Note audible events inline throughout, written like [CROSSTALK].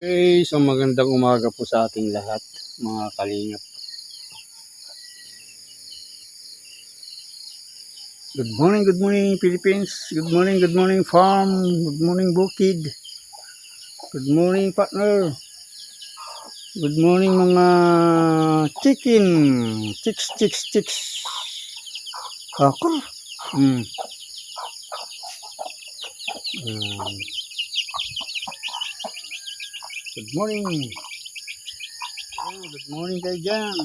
Okay, so magandang umaga po sa ating lahat, mga kalingap. Good morning, good morning Philippines. Good morning, good morning farm. Good morning Bukid. Good morning partner. Good morning mga chicken. Chicks, chicks, chicks. Ako. Hmm. Hmm. Good morning. Ayan, good morning kayo dyan.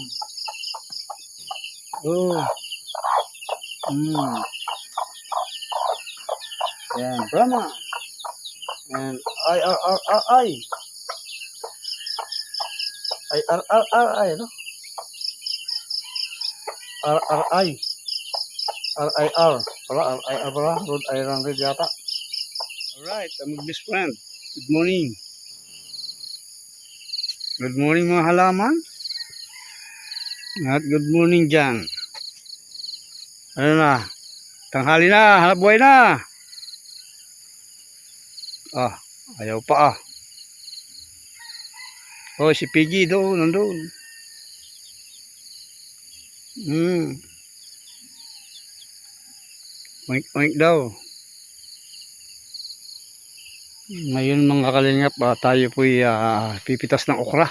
Oh. Hmm. Ayan, Brahma. And I, R, R, R, I. I, R, R, R, I, no? R, R, I. R, I, R. R, I, R, pala. Rhode Island Red yata. Alright, I'm Miss Friend. Good morning. Good morning mga halaman. At good morning dyan. Ano na? Tanghali na, hanap buhay na. Ah, ayaw pa ah. Oh, si PG doon, nandun. Hmm. Oink, oink daw. Ngayon mga kalingap, ah, tayo po'y ah, pipitas ng okra.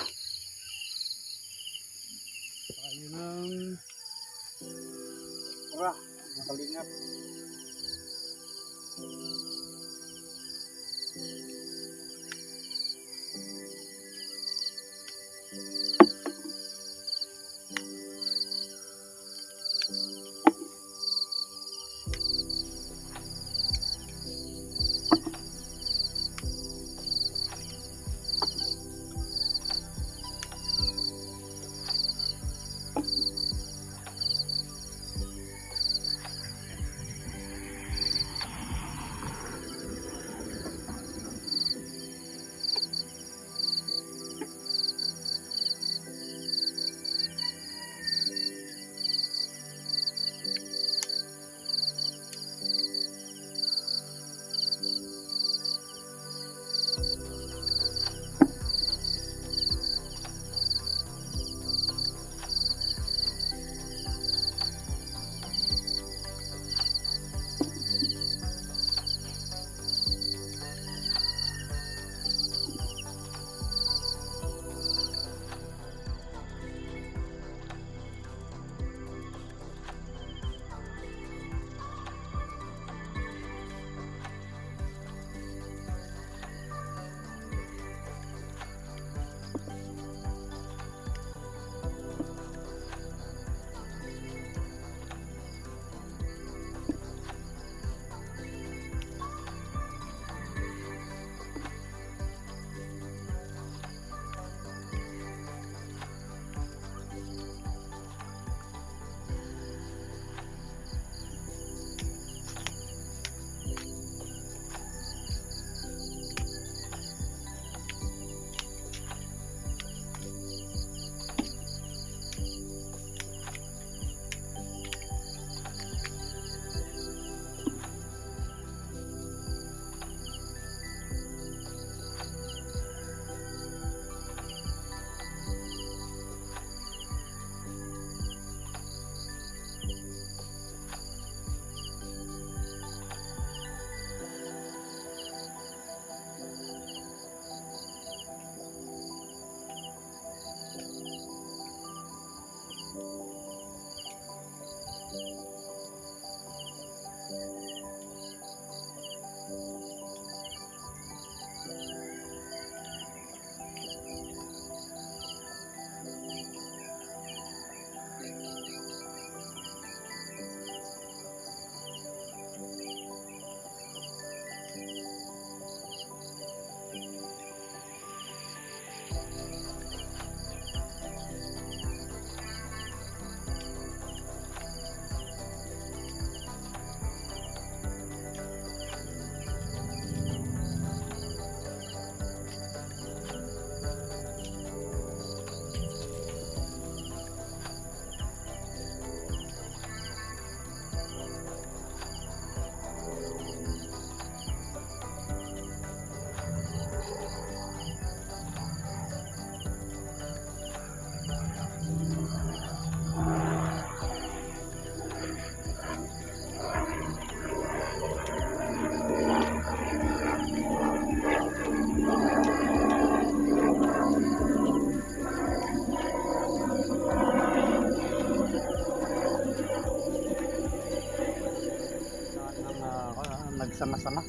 sana.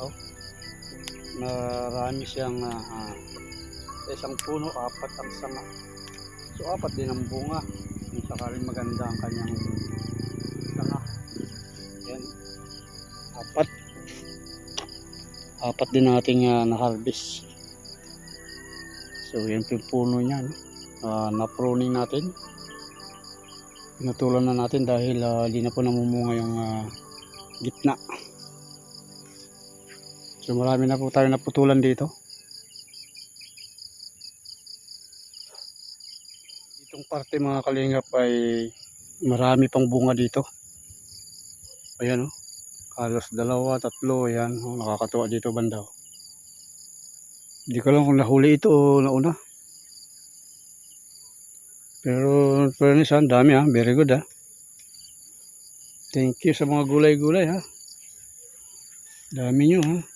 Oh. Marami siyang uh, uh, isang puno, apat ang sanga. So apat din ang bunga. Kung sakaling maganda ang kanyang sanga. Yan. Apat. Apat din nating uh, na-harvest. So yan yung puno niya. No? Uh, na-pruning natin. Pinatulan na natin dahil uh, di na po namumunga yung uh, gitna. So marami na po tayo naputulan dito. Itong parte mga kalingap ay marami pang bunga dito. Ayan o. Oh. Halos dalawa, tatlo. Ayan. Oh, nakakatuwa dito banda. oh. Hindi ko lang kung nahuli ito o nauna. Pero fairness ha, dami ha. Very good ha. Thank you sa mga gulay-gulay ha. Dami nyo ha.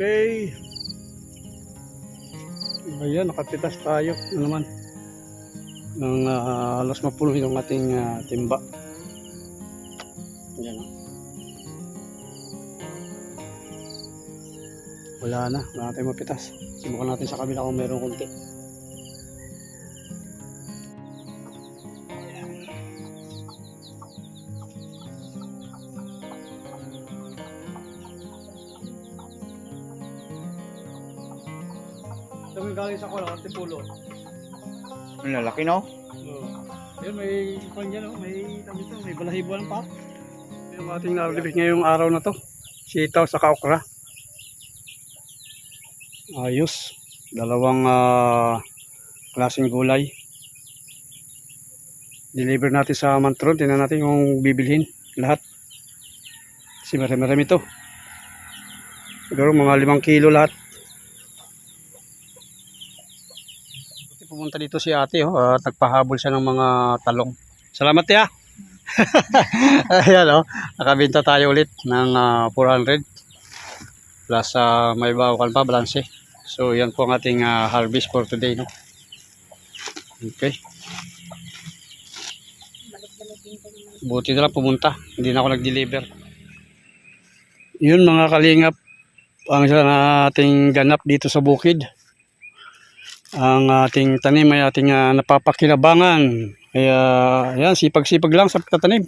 Okay. Ayan, nakapitas tayo. Ano naman? Nang ah, alas mapulo yung ating ah, timba. Ayan. oh. Wala na. Wala na mapitas. Subukan natin sa kabila kung meron konti. Tipulo. Ang lalaki no? Oh. Ayun, may ikon dyan, oh. may tabi ito, may balahibuan pa. Yung ating naribig ngayong araw na to. Sitaw sa okra. Ayos. Dalawang ah, klaseng gulay. Deliver natin sa Mantron. Tingnan natin kung bibilhin. Lahat. Kasi marami-marami to. Siguro mga limang kilo lahat. Pumunta dito si ate oh, at nagpahabol siya ng mga talong. Salamat ya. [LAUGHS] Ayan oh, nakabenta tayo ulit ng ah, 400 plus ah, may bawakan pa balanse. So yan po ang ating ah, harvest for today no. Okay. Buti na lang pumunta, hindi na ako nag-deliver. Yun mga kalingap, ang ating ganap dito sa bukid ang ating tanim ay ating ah, napapakinabangan. Kaya yan, sipag-sipag lang sa pagtatanim.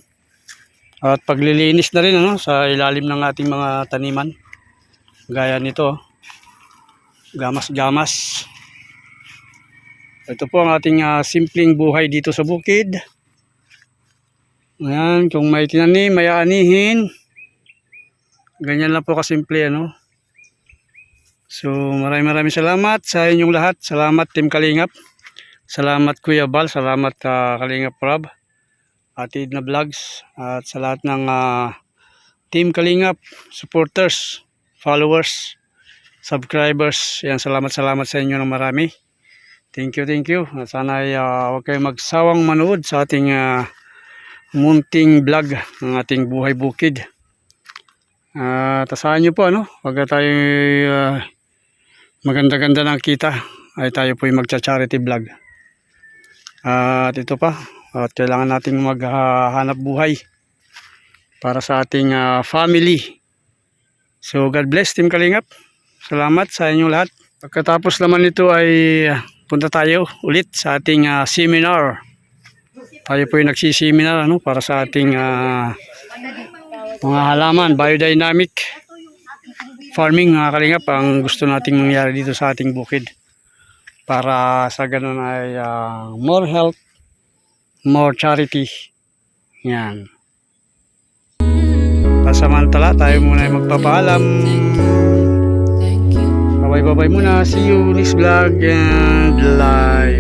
At paglilinis na rin ano, sa ilalim ng ating mga taniman. Gaya nito, gamas-gamas. Ito po ang ating ah, simpleng buhay dito sa bukid. Ayan, kung may tinanim, may aanihin. Ganyan lang po kasimple ano. So maraming maraming salamat sa inyong lahat. Salamat Team Kalingap. Salamat Kuya Bal. Salamat uh, Kalingap Rob. Atid na Vlogs. At sa lahat ng ah, Team Kalingap, supporters, followers, subscribers. Yan, salamat salamat sa inyo ng marami. Thank you, thank you. At sana ay ah, huwag kayong magsawang manood sa ating ah, munting vlog ng ating buhay bukid. At asahan nyo po ano, pag tayo ah, maganda-ganda ng kita ay tayo po yung magcha-charity vlog. At ito pa, at kailangan nating maghanap buhay para sa ating ah, family. So God bless Team Kalingap. Salamat sa inyong lahat. Pagkatapos naman nito ay ah, punta tayo ulit sa ating ah, seminar. Tayo po ay nagsiseminar ano, para sa ating ah, mga halaman, biodynamic farming mga kalingap ang gusto nating mangyari dito sa ating bukid para sa ganun ay ah, more health, more charity. Yan. Pasamantala, tayo muna ay magpapaalam. Bye-bye muna. See you next vlog and live.